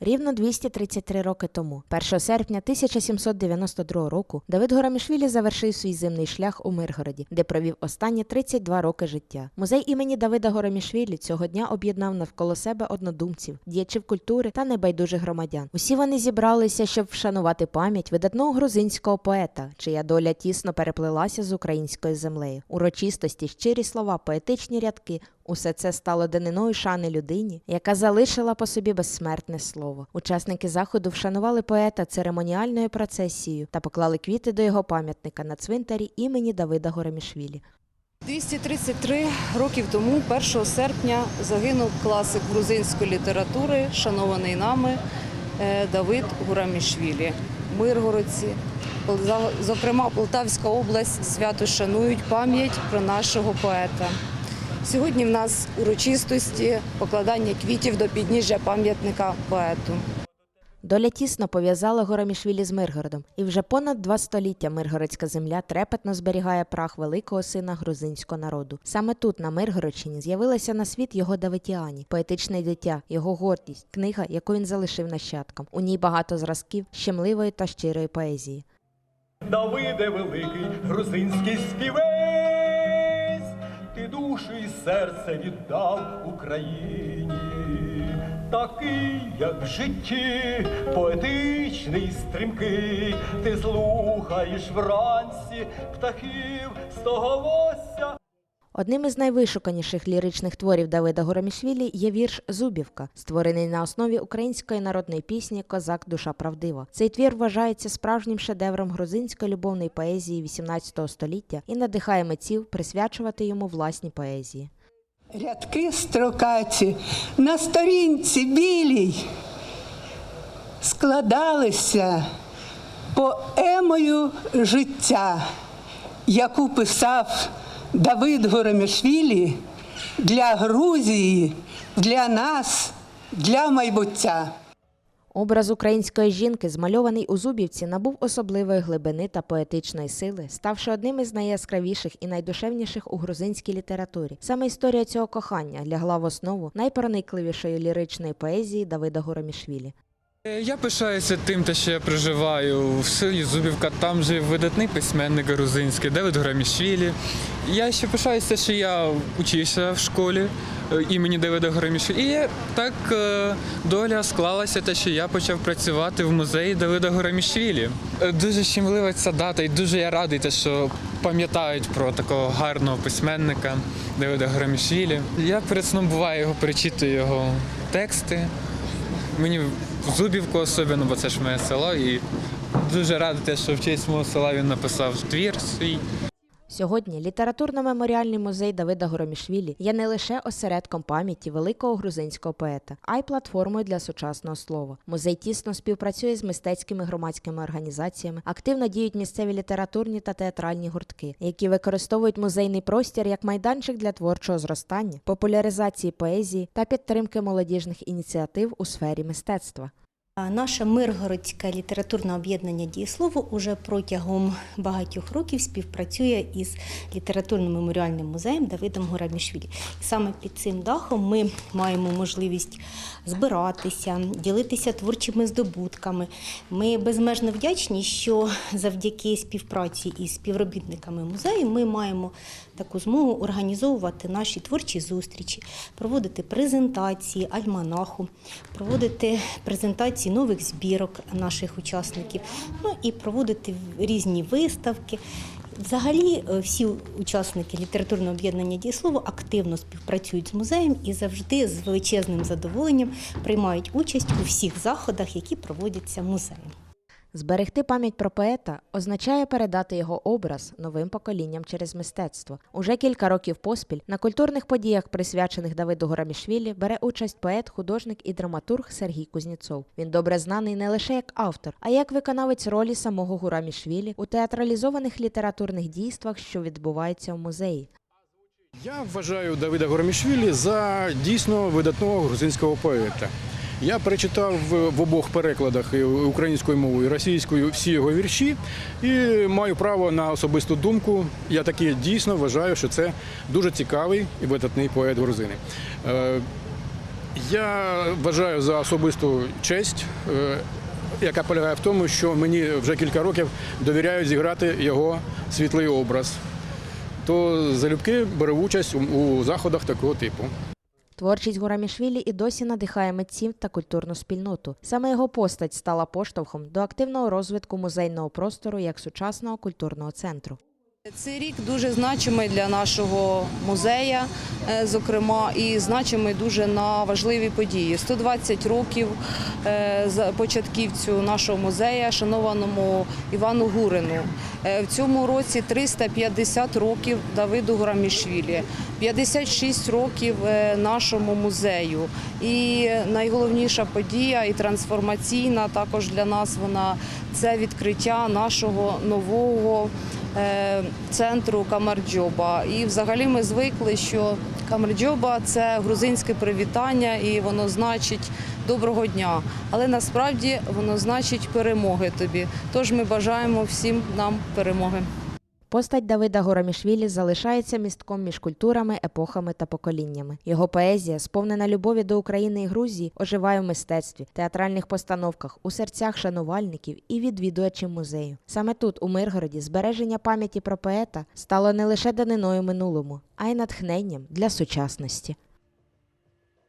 Рівно 233 роки тому, 1 серпня 1792 року, Давид Горамішвілі завершив свій земний шлях у Миргороді, де провів останні 32 роки життя. Музей імені Давида Горамішвілі цього дня об'єднав навколо себе однодумців, діячів культури та небайдужих громадян. Усі вони зібралися, щоб вшанувати пам'ять видатного грузинського поета, чия доля тісно переплилася з українською землею. Урочистості, щирі слова, поетичні рядки. Усе це стало даниною шани людині, яка залишила по собі безсмертне слово. Учасники заходу вшанували поета церемоніальною процесією та поклали квіти до його пам'ятника на цвинтарі імені Давида Горемішвілі. 233 років тому, 1 серпня, загинув класик грузинської літератури, шанований нами е, Давид Гурамішвілі. Миргородці, зокрема Полтавська область, свято шанують пам'ять про нашого поета. Сьогодні в нас урочистості покладання квітів до підніжжя пам'ятника поету. Доля тісно пов'язала Горамішвілі з Миргородом, і вже понад два століття Миргородська земля трепетно зберігає прах великого сина грузинського народу. Саме тут, на Миргородщині, з'явилася на світ його Давитіані, поетичне дитя, його гордість, книга, яку він залишив нащадкам. У ній багато зразків щемливої та щирої поезії. Давиде великий грузинський співець, серце віддав Україні, такий, як в житті, поетичний, стрімкий, ти слухаєш вранці птахів з того стоголосся. Одним із найвишуканіших ліричних творів Давида Горомішвілі є вірш Зубівка, створений на основі української народної пісні Козак душа правдива. Цей твір вважається справжнім шедевром грузинської любовної поезії XVIII століття і надихає митців присвячувати йому власні поезії. Рядки строкаті на сторінці білій складалися поемою життя, яку писав Давид Горомішвілі для Грузії, для нас, для майбуття. Образ української жінки, змальований у Зубівці, набув особливої глибини та поетичної сили, ставши одним із найяскравіших і найдушевніших у грузинській літературі. Саме історія цього кохання лягла в основу найпроникливішої ліричної поезії Давида Горомішвілі. Е, Я пишаюся тим, що я проживаю в селі Зубівка. Там жив видатний письменник грузинський Давид Грамішвілі. Я ще пишаюся, що я учився в школі е, імені Давида Грамішвілі. І так е, доля склалася, те, що я почав працювати в музеї Давида Горамішвілі. Е, Дуже щемлива ця дата, і дуже я радий, те, що пам'ятають про такого гарного письменника Давида Горамішвілі. Я перед сном буває його перечитую його тексти. Мені Зубівку особливо, бо це ж моє село, і дуже радий, що в честь мого села він написав твір свій. Сьогодні літературно-меморіальний музей Давида Горомішвілі є не лише осередком пам'яті великого грузинського поета, а й платформою для сучасного слова. Музей тісно співпрацює з мистецькими громадськими організаціями, активно діють місцеві літературні та театральні гуртки, які використовують музейний простір як майданчик для творчого зростання, популяризації поезії та підтримки молодіжних ініціатив у сфері мистецтва. Наше Миргородське літературне об'єднання дієслово уже протягом багатьох років співпрацює із літературним меморіальним музеєм Давидом Горамішвілі. І саме під цим дахом ми маємо можливість збиратися, ділитися творчими здобутками. Ми безмежно вдячні, що завдяки співпраці із співробітниками музею ми маємо таку змогу організовувати наші творчі зустрічі, проводити презентації альманаху, проводити презентації нових збірок наших учасників, ну і проводити різні виставки. Взагалі, е, всі учасники літературного об'єднання дієслово активно співпрацюють з музеєм і завжди з величезним задоволенням приймають участь у всіх заходах, які проводяться музеєм. Зберегти пам'ять про поета означає передати його образ новим поколінням через мистецтво. Уже кілька років поспіль на культурних подіях, присвячених Давиду Горамішвілі, бере участь поет, художник і драматург Сергій Кузнєцов. Він добре знаний не лише як автор, а й як виконавець ролі самого Гурамішвілі у театралізованих літературних дійствах, що відбуваються в музеї. Я вважаю Давида Горомішвілі за дійсно видатного грузинського поета. Я перечитав в обох перекладах українською мовою, і російською всі його вірші і маю право на особисту думку. Я таки дійсно вважаю, що це дуже цікавий і видатний поет грузини. Е, Я вважаю за особисту честь, е, яка полягає в тому, що мені вже кілька років довіряють зіграти його світлий образ. То залюбки беру участь у заходах такого типу. Творчість Гурамішвілі і досі надихає митців та культурну спільноту. Саме його постать стала поштовхом до активного розвитку музейного простору як сучасного культурного центру. Цей рік дуже значимий для нашого музея, е, зокрема, і значимий дуже на важливі події. 120 років е, початківцю нашого музея, шанованому Івану Гурину. Е, В цьому році 350 років Давиду Гурамішвілі, 56 років нашому музею. І найголовніша подія і трансформаційна також для нас вона це відкриття нашого нового центру Камарджоба. І взагалі ми звикли, що Камарджоба це грузинське привітання, і воно значить доброго дня. Але насправді воно значить перемоги тобі. Тож ми бажаємо всім нам перемоги. Постать Давида Горомішвілі залишається містком між культурами, епохами та поколіннями. Його поезія, сповнена любові до України і Грузії, оживає в мистецтві, театральних постановках, у серцях шанувальників і відвідувачів музею. Саме тут, у Миргороді, збереження пам'яті про поета стало не лише даниною минулому, а й натхненням для сучасності.